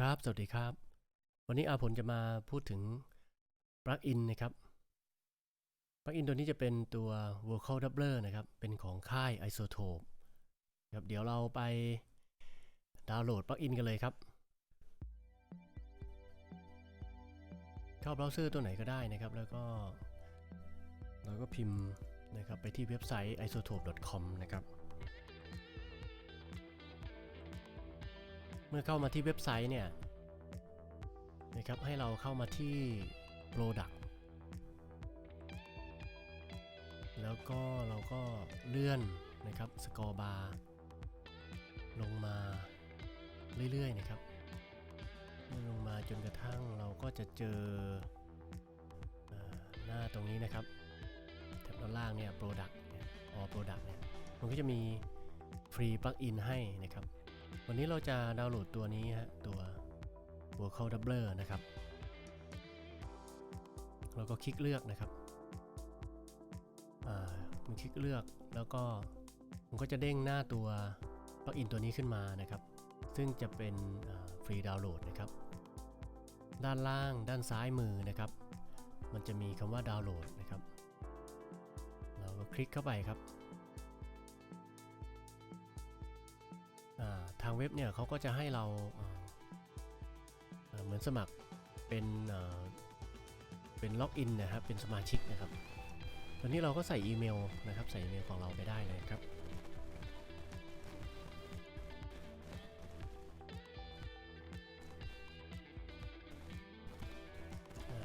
ครับ สวัสดีครับ วันนี้อาผลจะมาพูดถึงปลั๊กอินนะครับ ปลั๊กอินตัวนี้จะเป็นตัว Vocal Doubler นะครับ เป็นของค่าย Isotope ครับเดี๋ยวเราไปดาวน์โหลดปลั๊กอินกันเลยครับ เข้าเบราว์เซอร์ตัวไหนก็ได้นะครับ แล้วก็ เราก็พิมพ์นะครับไปที่เว็บไซต์ isotope.com นะครับ มื่อเข้ามาที่เว็บไซต์เนี่ยนะครับให้เราเข้ามาที่ Product แล้วก็เราก็เลื่อนนะครับสกอร์บาร์ลงมาเรื่อยๆนะครับเลื่อลงมาจนกระทั่งเราก็จะเจอเอ่อหน้าตรงนี้นะครับแถบด้านล่างเนี่ย Product เนี่ย All Product เนี่ยมันก็จะมีฟรีปลั๊กอินให้นะครับ วันนี้เราจะดาวน์โหลดตัวนี้ฮะตัว Vocal Doubler นะครับเราก็คลิกเลือกนะครับอ่ามันคลิกเลือกแล้วก็มันก็จะเด้งหน้าตัวปลั๊กอินตัวนี้ขึ้นมานะครับ ซึ่งจะเป็นฟรีดาวน์โหลดนะครับ ด้านล่างด้านซ้ายมือนะครับ มันจะมีคำว่าดาวน์โหลดนะครับ เราก็คลิกเข้าไปครับ ทางเว็บเนี่ยเขาก็จะให้เราเหมือนสมัครเป็นเป็นล็อกอินนะครับ เป็นสมาชิกนะครับ ตอนนี้เราก็ใส่อีเมลนะครับ ใส่อีเมลของเราไปได้เลยครับ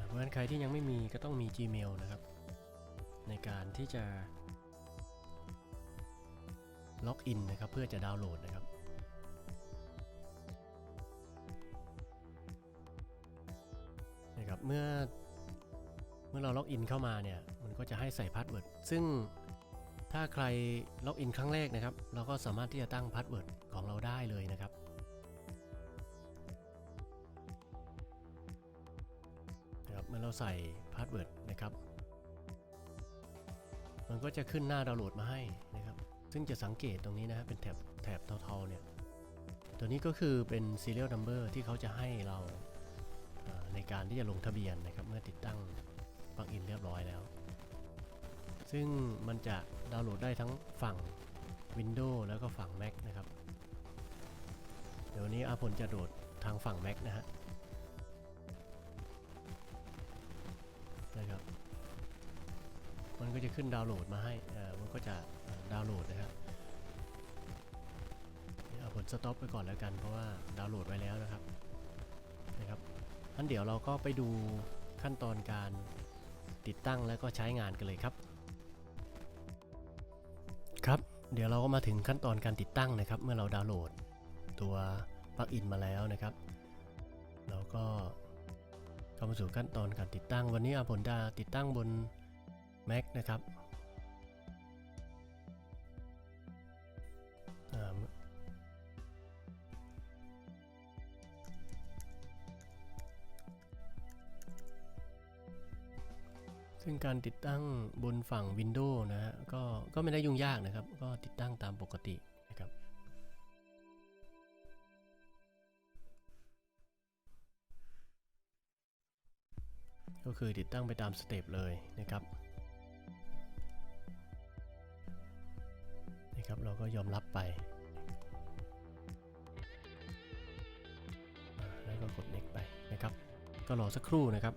เพราะฉะนั้นใครที่ยังไม่มีก็ต้องมี Gmail นะครับ ในการที่จะล็อกอินนะครับ เพื่อจะดาวน์โหลดนะครับ เมื่อเมื่อเราล็อกอินเข้ามาเนี่ย มันก็จะให้ใส่พาสเวิร์ด ซึ่งถ้าใครล็อกอินครั้งแรกนะครับ เราก็สามารถที่จะตั้งพาสเวิร์ดของเราได้เลยนะครับ นะครับ เมื่อเราใส่พาสเวิร์ดนะครับ มันก็จะขึ้นหน้าดาวน์โหลดมาให้นะครับ ซึ่งจะสังเกตตรงนี้นะเป็นแถบแถบเทาๆเนี่ย ตัวนี้ก็คือเป็น serial number ที่เขาจะให้เรา ในการที่จะลงทะเบียนนะครับเมื่อติดตั้งปลั๊กอินเรียบร้อยแล้ว ซึ่งมันจะดาวน์โหลดได้ทั้งฝั่ง Windows แล้วก็ฝั่ง Mac นะครับ เดี๋ยวนี้อาพลจะโดดทางฝั่ง Mac นะฮะนะครับ มันก็จะขึ้นดาวน์โหลดมาให้เอ่อมันก็จะดาวน์โหลดนะครับเอาพลสต็อปไปก่อนแล้วกันเพราะว่าดาวน์โหลดไว้แล้วนะครับ งั้นเดี๋ยวเราก็ไปดูขั้นตอนการติดตั้งแล้วก็ใช้งานกันเลยครับ ครับ เดี๋ยวเราก็มาถึงขั้นตอนการติดตั้งนะครับ เมื่อเราดาวน์โหลดตัวปลั๊กอินมาแล้วนะครับ เราก็เข้ามาสู่ขั้นตอนการติดตั้ง วันนี้อาผลจะติดตั้งบน Mac นะครับ ซึ่งการติดตั้งบนฝั่ง Windows นะฮะก็ก็ไม่ได้ยุ่งยากนะครับ ก็ติดตั้งตามปกตินะครับก็คือติดตั้งไปตามสเต็ปเลยนะครับนะครับ เราก็ยอมรับไป แล้วก็กด next ไปนะครับ ก็รอสักครู่นะครับ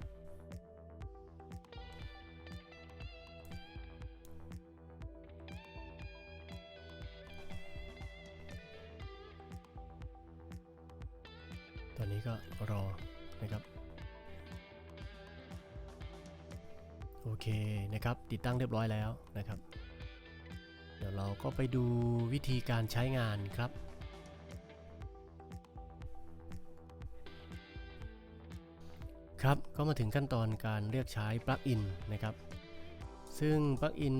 ก็รอนะครับ โอเคนะครับ ติดตั้งเรียบร้อยแล้วนะครับ เดี๋ยวเราก็ไปดูวิธีการใช้งานครับครับ ก็มาถึงขั้นตอนการเรียกใช้ปลั๊กอินนะครับ ซึ่งปลั๊กอิน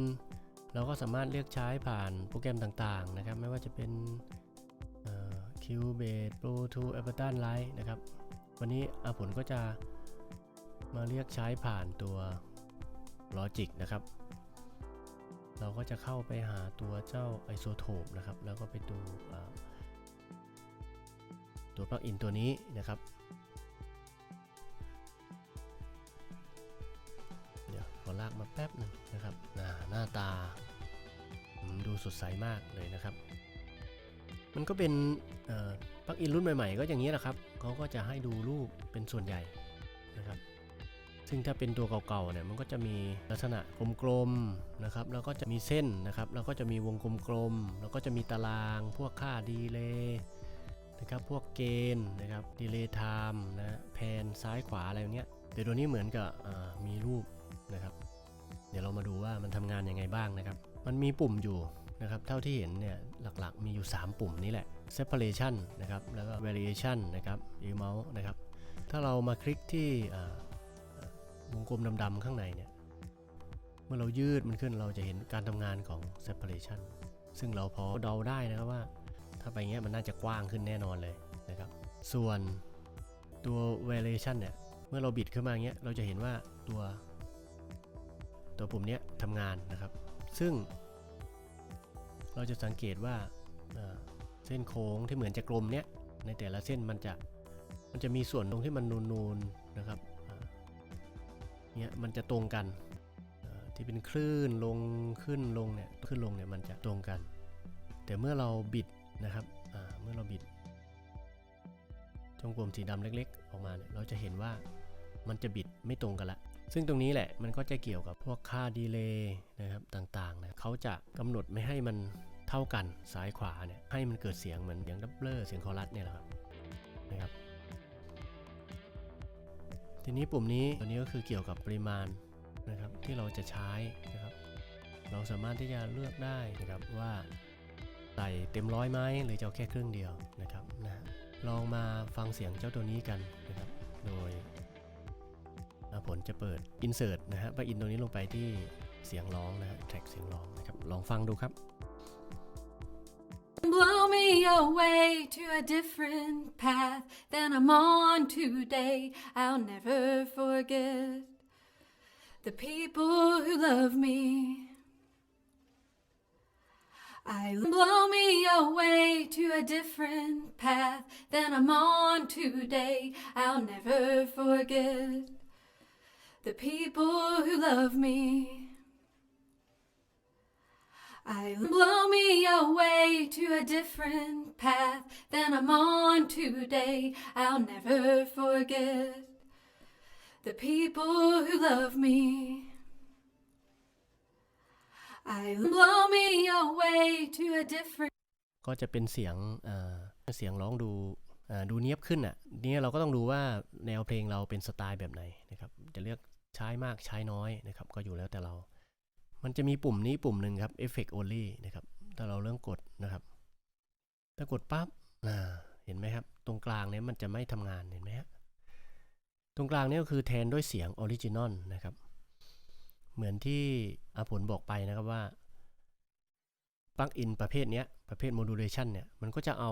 เราก็สามารถเรียกใช้ผ่านโปรแกรมต่างๆนะครับ ไม่ว่าจะเป็น Cubase Pro Tools Ableton Live นะครับ วันนี้อาผลก็จะมาเรียกใช้ผ่านตัว Logic นะครับ เราก็จะเข้าไปหาตัวเจ้า Isotope นะครับ แล้วก็ไปดูตัวปลั๊กอินตัวนี้นะครับ เดี๋ยวขอลากมาแป๊บหนึ่งนะครับอ่าหน้าตาดูสดใสมากเลยนะครับ มันก็เป็นปลั๊กอินรุ่นใหม่ๆ ก็อย่างนี้แหละครับเขาก็จะให้ดูรูปเป็นส่วนใหญ่นะครับ ซึ่งถ้าเป็นตัวเก่าๆเนี่ยมันก็จะมีลักษณะกลมๆนะครับ แล้วก็จะมีเส้นนะครับ แล้วก็จะมีวงกลมๆแล้วก็จะมีตารางพวกค่าดีเลย์นะครับพวกเกณฑ์นะครับดีเลย์ไทม์นะแพนซ้ายขวาอะไรอย่างเงี้ยแต่ตัวนี้เหมือนกับมีรูปนะครับ เดี๋ยวเรามาดูว่ามันทำงานยังไงบ้างนะครับ มันมีปุ่มอยู่ นะครับเท่าที่เห็นเนี่ยหลักๆมีอยู่ 3 ปุ่มนี้แหละ separation นะครับแล้วก็ variation นะครับ e mouse นะครับถ้าเรามาคลิกที่วงกลมดำๆข้างในเนี่ยเมื่อเรายืดมันขึ้นเราจะเห็นการทำงานของ separation ซึ่งเราพอเดาได้นะครับว่า ถ้าไปเงี้ยมันน่าจะกว้างขึ้นแน่นอนเลยนะครับ ส่วนตัว variation เนี่ยเมื่อเราบิดขึ้นมาเงี้ยเราจะเห็นว่าตัว ตัวปุ่มเนี้ยทำงานนะครับ ซึ่ง เราจะสังเกตว่าเส้นโค้งที่เหมือนจะกลมเนี้ยในแต่ละเส้นมันจะมันจะมีส่วนตรงที่มันนูนๆนะครับเนี่ยมันจะตรงกันที่เป็นคลื่นลงขึ้นลงเนี่ยขึ้นลงเนี่ยมันจะตรงกัน แต่เมื่อเราบิดนะครับเมื่อเราบิดจงกลมสีดำเล็ก ๆ ออกมาเนี่ยเราจะเห็นว่ามันจะบิดไม่ตรงกันละ ซึ่งตรงนี้แหละมันก็จะเกี่ยวกับพวกค่าดีเลย์นะครับต่างๆนะเขาจะกำหนดไม่ให้มันเท่ากันซ้ายขวาเนี่ยให้มันเกิดเสียงเหมือนเสียงดับเบิลเสียงคอรัสเนี่ยแหละครับนะครับ ทีนี้ปุ่มนี้ตัวนี้ก็คือเกี่ยวกับปริมาณนะครับที่เราจะใช้นะครับ เราสามารถที่จะเลือกได้นะครับว่าใส่เต็มร้อยไหมหรือจะเอาแค่ครึ่งเดียวนะครับนะลองมาฟังเสียงเจ้าตัวนี้กันนะครับ โดย ผลจะเปิด insert นะฮะไปอินตรงนี้ลงไปที่เสียงร้องนะฮะ track เสียงร้องนะครับ ลองฟังดูครับ Blow me away to a different path than I'm on today. I'll never forget the people who love me. I blow me away to a different path than I'm on today. I'll never forget the people who love me. I blow me away to a different path than I'm on today. I'll never forget the people who love me. I blow me away to a different ก็จะเป็นเสียงเอ่อเสียงร้องดูดูเนียบขึ้นอะเนี่ยเราก็ต้องดูว่าแนวเพลงเราเป็นสไตล์แบบไหนนะครับ จะเลือก ใช้มากใช้น้อยนะครับ ก็อยู่แล้วแต่เรา มันจะมีปุ่มนี้ปุ่มหนึ่งครับ effect only นะครับถ้าเราเริ่มกดนะครับ ถ้ากดปั๊บอ่าเห็นไหมครับ ตรงกลางเนี้ยมันจะไม่ทำงานเห็นไหมฮะตรงกลางนี้ก็คือแทนด้วยเสียงออริจินอลนะครับ เหมือนที่อาผลบอกไปนะครับว่าปลั๊กอินประเภทนี้ประเภท modulation เนี่ยมันก็จะเอา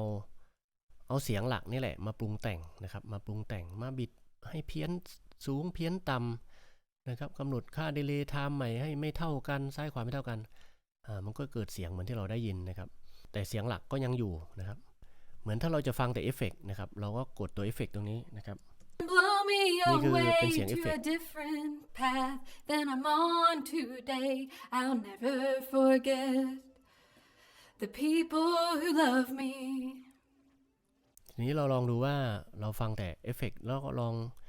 เอาเสียงหลักนี่แหละ มาปรุงแต่งนะครับ มาปรุงแต่งมาบิดให้เพี้ยนสูงเพี้ยนต่ำ นะครับกำหนดค่าดีเลย์ไทม์ใหม่ให้ไม่เท่ากันซ้ายขวาไม่เท่ากันอ่ามันก็เกิดเสียงเหมือนที่เราได้ยินนะครับ แต่เสียงหลักก็ยังอยู่นะครับ เหมือนถ้าเราจะฟังแต่เอฟเฟกต์นะครับ เราก็กดตัวเอฟเฟกต์ตรงนี้นะครับ blow me นี่คือ away เป็นเสียงเอฟ to เฟก a ต์ different path than I'm on today. I'll never forget the people who love me. ทีนี้เราลองดูว่าเราฟังแต่เอฟเฟกต์แล้วก็ลองอา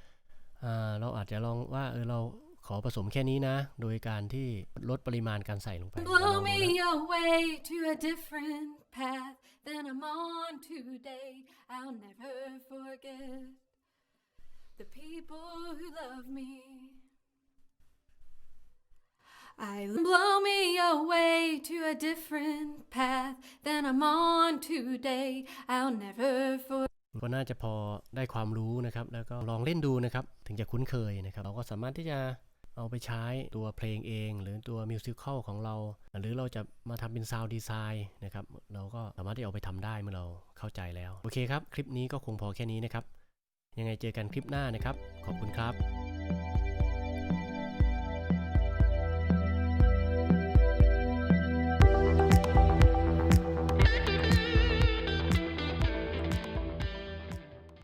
เราอาจจะลองว่าเออเราขอผสมแค่นี้นะ โดยการที่ลดปริมาณการใส่ลงไป Blow me away to a different path than I'm on today. I'll never forget the people who love me. I blow me away to a different path than I'm on today. I'll never forget. ก็น่าจะพอได้ความรู้นะครับ แล้วก็ลองเล่นดูนะครับ ถึงจะคุ้นเคยนะครับ เราก็สามารถที่จะเอาไปใช้ตัวเพลงเอง หรือตัวมิวสิควลของเรา หรือเราจะมาทำเป็นซาวด์ดีไซน์นะครับ เราก็สามารถที่เอาไปทำได้เมื่อเราเข้าใจแล้ว โอเคครับ คลิปนี้ก็คงพอแค่นี้นะครับ ยังไงเจอกันคลิปหน้านะครับ ขอบคุณครับ